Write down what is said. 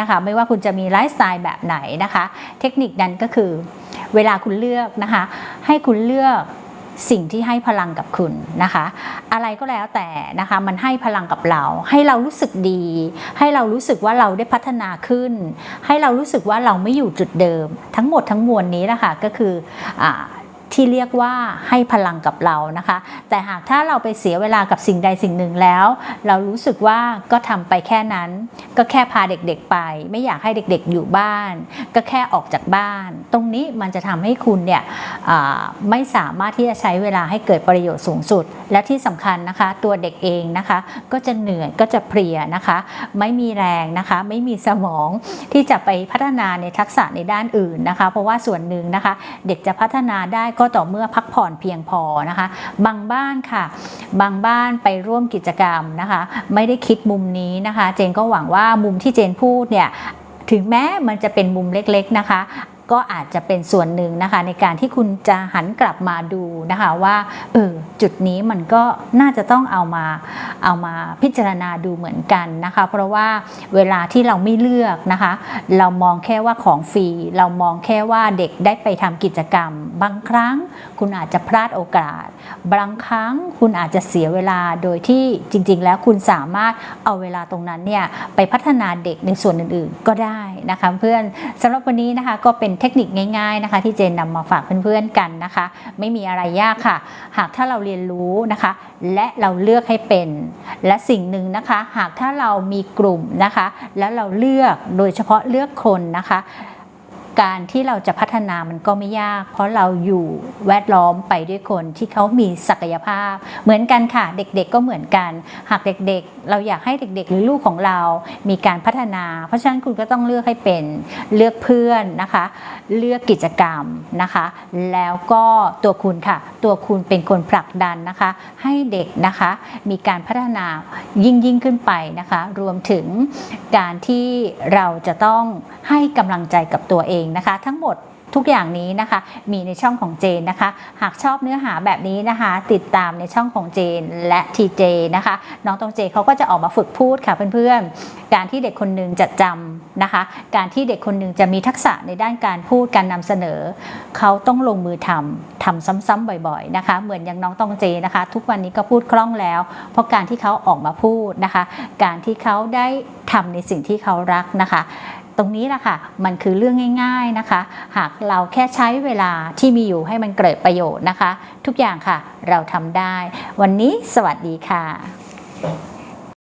นะคะไม่ว่าคุณจะมีไลฟ์สไตล์แบบไหนนะคะ เทคนิคนั้นก็คือเวลาคุณเลือกนะคะ ให้คุณเลือกสิ่งที่ให้พลังกับคุณนะคะ อะไรก็แล้วแต่นะคะมันให้พลังกับเรา ให้เรารู้สึกดี ให้เรารู้สึกว่าเราได้พัฒนาขึ้น ให้เรารู้สึกว่าเราไม่อยู่จุดเดิม ทั้งหมดทั้งมวลนี้นะคะก็คืออ ที่เรียกว่าให้พลังกับเรานะคะ แต่หากถ้าเราไปเสียเวลากับสิ่งใดสิ่งหนึ่งแล้ว เรารู้สึกว่าก็ทำไปแค่นั้น ก็แค่พาเด็กๆไป ไม่อยากให้เด็กๆอยู่บ้าน ก็แค่ออกจากบ้าน ตรงนี้มันจะทำให้คุณเนี่ยไม่สามารถที่จะใช้เวลาให้เกิดประโยชน์สูงสุด และที่สำคัญนะคะ ตัวเด็กเองนะคะ ก็จะเหนื่อยก็จะเพลียนะคะ ไม่มีแรงนะคะ ไม่มีสมองที่จะไปพัฒนาในทักษะในด้านอื่นนะคะ เพราะว่าส่วนหนึ่งนะคะ เด็กจะพัฒนาได้ก็ต่อเมื่อพักผ่อนเพียงพอนะคะ บางบ้านค่ะ บางบ้านไปร่วมกิจกรรมนะคะ ไม่ได้คิดมุมนี้นะคะ เจนก็หวังว่ามุมที่เจนพูดเนี่ยถึงแม้มันจะเป็นมุมเล็กๆนะคะ ก็อาจจะเป็นส่วนหนึ่งนะคะ ในการที่คุณจะหันกลับมาดูนะคะว่าเออจุดนี้มันก็น่าจะต้องเอามาเอามาพิจารณาดูเหมือนกันนะคะ เพราะว่าเวลาที่เราไม่เลือกนะคะ เรามองแค่ว่าของฟรีเรามองแค่ว่าเด็กได้ไปทำกิจกรรม บางครั้งคุณอาจจะพลาดโอกาส บางครั้งคุณอาจจะเสียเวลาโดยที่จริง ๆ แล้วคุณสามารถเอาเวลาตรงนั้นเนี่ยไปพัฒนาเด็กในส่วนอื่น ๆ ก็ได้นะคะเพื่อนสำหรับวันนี้นะคะก็เป็นเทคนิคง่ายๆนะคะที่เจนนำมาฝากเพื่อนๆกันนะคะ ไม่มีอะไรยากค่ะ หากถ้าเราเรียนรู้นะคะ และเราเลือกให้เป็น และสิ่งหนึ่งนะคะ หากถ้าเรามีกลุ่มนะคะ แล้วเราเลือกโดยเฉพาะเลือกคนนะคะ การที่เราจะพัฒนามันก็ไม่ยาก เพราะเราอยู่แวดล้อมไปด้วยคนที่เขามีศักยภาพ เหมือนกันค่ะ เด็กๆก็เหมือนกัน หากเด็กๆ เราอยากให้เด็กๆ หรือลูกของเรา มีการพัฒนา เพราะฉะนั้นคุณก็ต้องเลือกให้เป็นเลือกเพื่อนนะคะ เลือกกิจกรรมนะคะ แล้วก็ตัวคุณค่ะ ตัวคุณเป็นคนผลักดันนะคะ ให้เด็กนะคะมีการพัฒนายิ่งยิ่งขึ้นไปนะคะ รวมถึงการที่เราจะต้องให้กำลังใจกับตัวเองนะคะ ทั้งหมดทุกอย่างนี้นะคะมีในช่องของเจนนะคะ หากชอบเนื้อหาแบบนี้นะคะ ติดตามในช่องของเจนและทีเจนะคะ น้องตองเจเขาก็จะออกมาฝึกพูดค่ะเพื่อนๆ การที่เด็กคนหนึ่งจะจำนะคะ การที่เด็กคนหนึ่งจะมีทักษะในด้านการพูดการนำเสนอ เขาต้องลงมือทำทำซ้ำๆบ่อยๆนะคะ เหมือนอย่างน้องตองเจนะคะ ทุกวันนี้ก็พูดคล่องแล้ว เพราะการที่เขาออกมาพูดนะคะ การที่เขาได้ทำในสิ่งที่เขารักนะคะ ตรงนี้แหละค่ะมันคือเรื่องง่าย ๆนะคะ หากเราแค่ใช้เวลาที่มีอยู่ให้มันเกิดประโยชน์นะคะ ทุกอย่างค่ะเราทำได้ วันนี้สวัสดีค่ะ